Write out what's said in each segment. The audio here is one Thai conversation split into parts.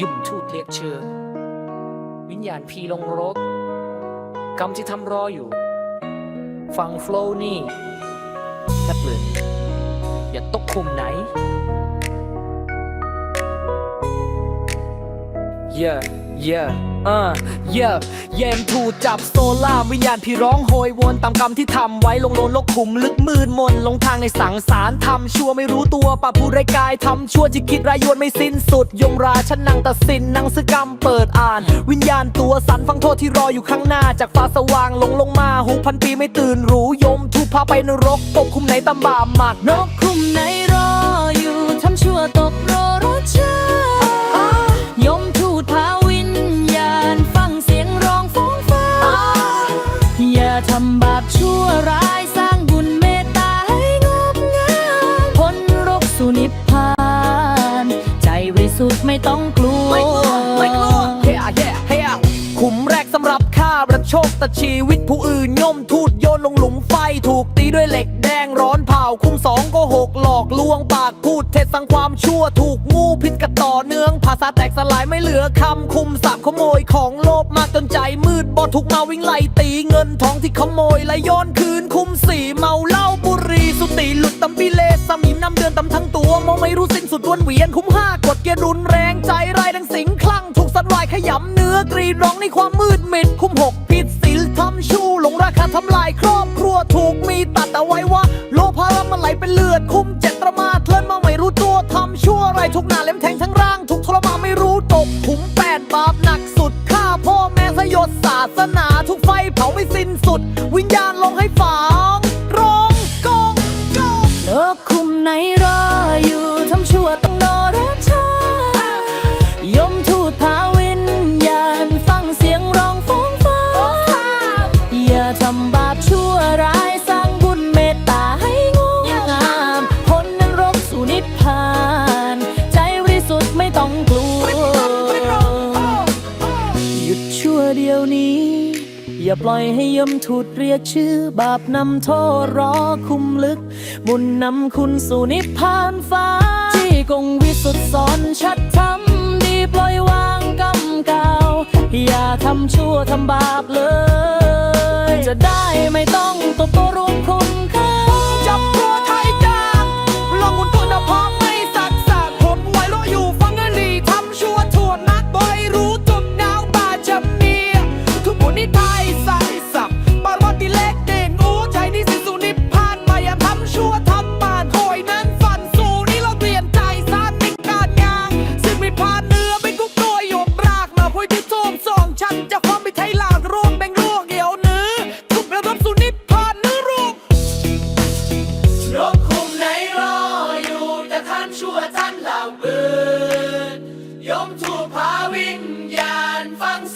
ยุ่มทูดเรียกเชิญวิญญาณพีลงรก กรรมที่ทำรออยู่ ฟังโฟลอ์นี่นักเรียนอย่าตกคุมไหน Yeah yeah อ่า yeah เยมถูกจับโซล่าวิญญาณพี่ร้องโหยวนตามกรรมที่ทำไว้ลงโลนลกขุมลึกมืดมนลงทางในสังสารทำชั่วไม่รู้ตัวปะผู้ไรกายทำชั่วจิตคิดรายวนไม่สิ้นสุด ยงราชันนังตัดสินนังสกรรมเปิดอ่าน วิญญาณตัวสันฟังโทษที่รออยู่ข้างหน้า จากฟ้าสว่างลงลงมาหูพันปีไม่ตื่นรู้ยมถูกพาไปนรกปกคุมในตำบาหมักนกคุมไหน ต้องกลัวไม่กลัวเฮียเฮียเฮียขุมแรกสำหรับข้าประโชคแต่ชีวิตผู้อื่นย่อมทูดโยนลงหลุมไฟถูกตีด้วยเหล็กแดงร้อนเผาคุ สองก็หกหลอกลวงปากพูดเท็จสั่งความชั่วถูกงูพิษกัดต่อเนื่อง ภาษาแตกสลายไม่เหลือคำคุมสาบขโมยของโลภมากจนใจมืดบอถูกมาวิ่งไล่ตีเงินทองที่ขโมยและย้อนคืนคุมสีเมาเหล้าบุหรีสุติหลุดตำปิเลสมิมน้ำเดือนตำทั้งตัวมองไม่รู้สิ้นสุดวนเวียนคุ้มห้ากดเกียรุนแรงใจไร้ายดังสิงคลั่งถูกสันวายขยำเนื้อกรีดร้องในความมืดมิดคุ้มหกผิดศีลทำชู้หลงราคาทำลายครอบครัวถูกมีตัดเอาไว้ว่า เป็นเลือดคุ้มเจ็ดประมาทเลินมาไม่รู้ตัวทำชั่วอะไรทุกหน้าเล่มแทงทั้งร่างถูกทรมานไม่รู้ตกขุมแปดบาปหนักสุดฆ่าพ่อแม่สยดศาสนาทุกไฟเผาไม่สิ้นสุด วิญญาณลงให้ฝังร้องกองกองเลิกคุมไหน เดียวนี้ อย่าปล่อยให้ยมถูดเรียกชื่อ บาปนำโทษรอคุมลึก บุญนำคุณสู่นิพพานฟ้า ที่กงวิสุทธิ์สอนชัดทำดีปล่อยวางกรรมเก่า อย่าทำชั่วทำบาปเลย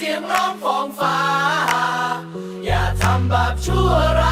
สียงร้องฟองฟ้า อย่าทำบาปชั่วร้าย